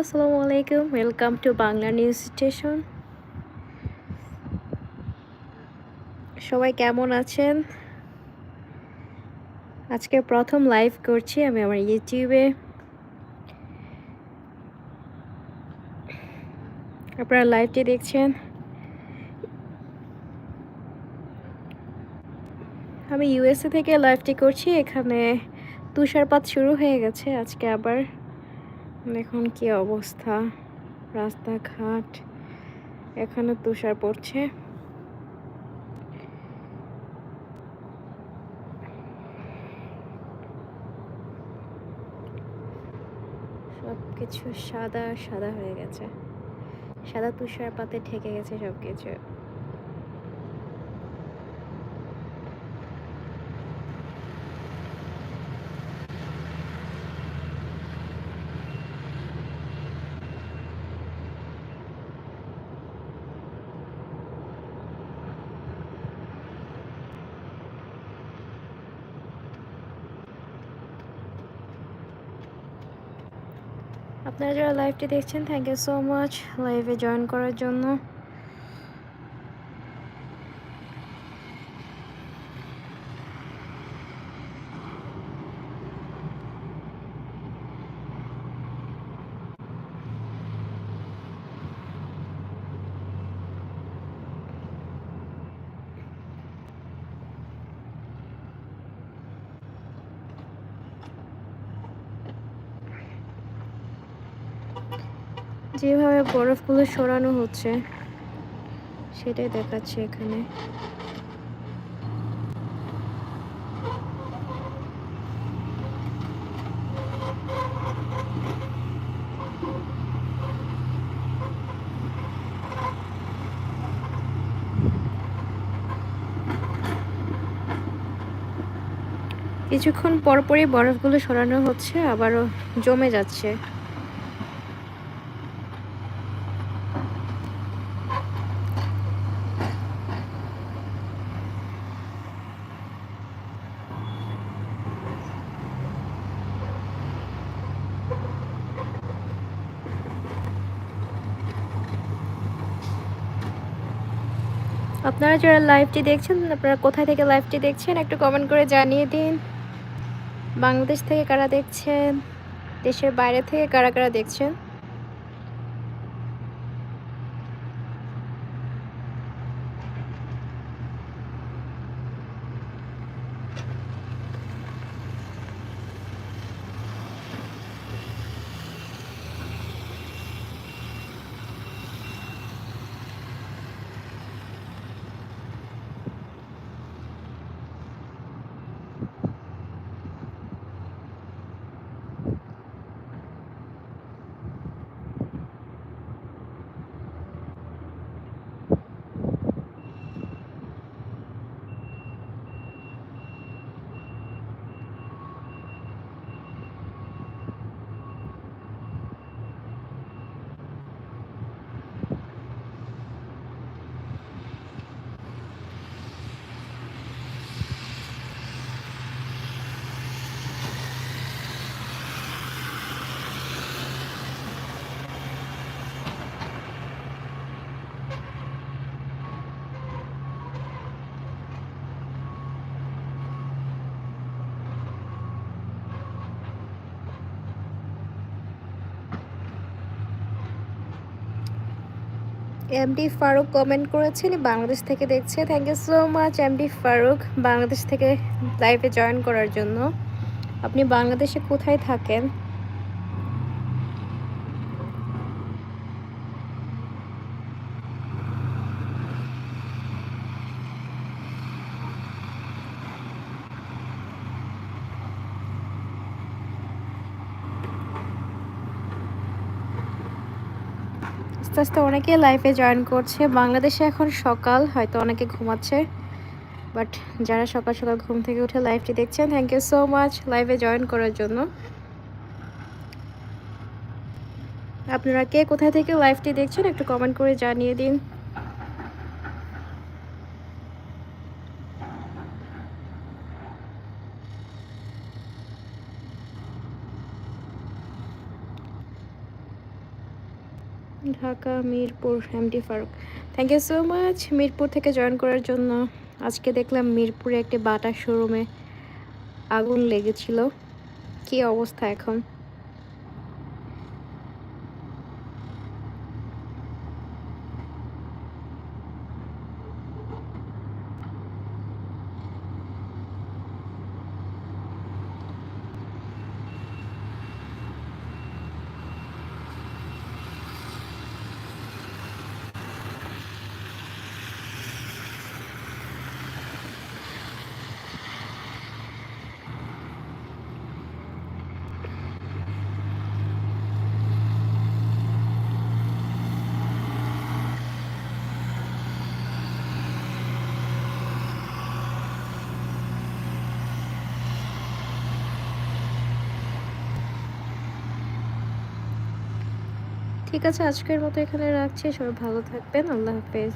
আসসালামু আলাইকুম। Welcome to Bangla news station সবাই কেমন আছেন? আজকে প্রথম লাইভ করছি আমি আমার ইউটিউবে আপনারা লাইভটি দেখছেন। আমি ইউএসএ থেকে লাইভটি করছি। এখানে তুষারপাত শুরু হয়ে গেছে আজকে আবার। দেখুন কি অবস্থা। রাস্তাঘাট, এখানে তুষার পড়ছে। সব কিছু সাদা সাদা হয়ে গেছে। সাদা তুষারপাতে ঠেকে গেছে সব কিছু আপনারা যারা লাইভটি দেখছেন থ্যাংক ইউ সো মাচ লাইভে জয়েন করার জন্য। যেভাবে বরফগুলো সরানো হচ্ছে, সেটাই দেখাচ্ছে এখানে। কিছুক্ষণ পরপরই বরফগুলো সরানো হচ্ছে, আবারও জমে যাচ্ছে। আপনারা যারা লাইভটি দেখছেন, আপনারা কোথায় থেকে লাইভটি দেখছেন, একটু কমেন্ট করে জানিয়ে দিন। বাংলাদেশ থেকে কারা দেখছেন? দেশের বাইরে থেকে কারা কারা দেখছেন? এমডি ফারুক কমেন্ট করেছেন, বাংলাদেশ থেকে দেখছে। Thank you so much MD Faruk Bangladesh থেকে লাইভে জয়েন করার জন্য। আপনি বাংলাদেশে কোথায় থাকেন? আস্তে আস্তে অনেকে লাইফে জয়েন করছে। বাংলাদেশে এখন সকাল, হয়তো অনেকে ঘুমাচ্ছে বাট যারা সকাল সকাল ঘুম থেকে উঠে লাইফটি দেখছেন থ্যাংক ইউ সো মাচ লাইভে জয়েন করার জন্য। আপনারা কে কোথায় থেকে লাইফটি দেখছেন একটু কমেন্ট করে জানিয়ে দিন। Dhaka, Mirpur, MD Faruk. Thank you so much Mirpur থেকে জয়েন করার জন্য। আজকে দেখলাম মিরপুরে একটি বাটা শোরুমে আগুন লেগেছিল। কি অবস্থা এখন? ঠিক আছে আজকের মতো এখানে রাখছি সবাই ভালো থাকবেন আল্লাহ হাফেজ।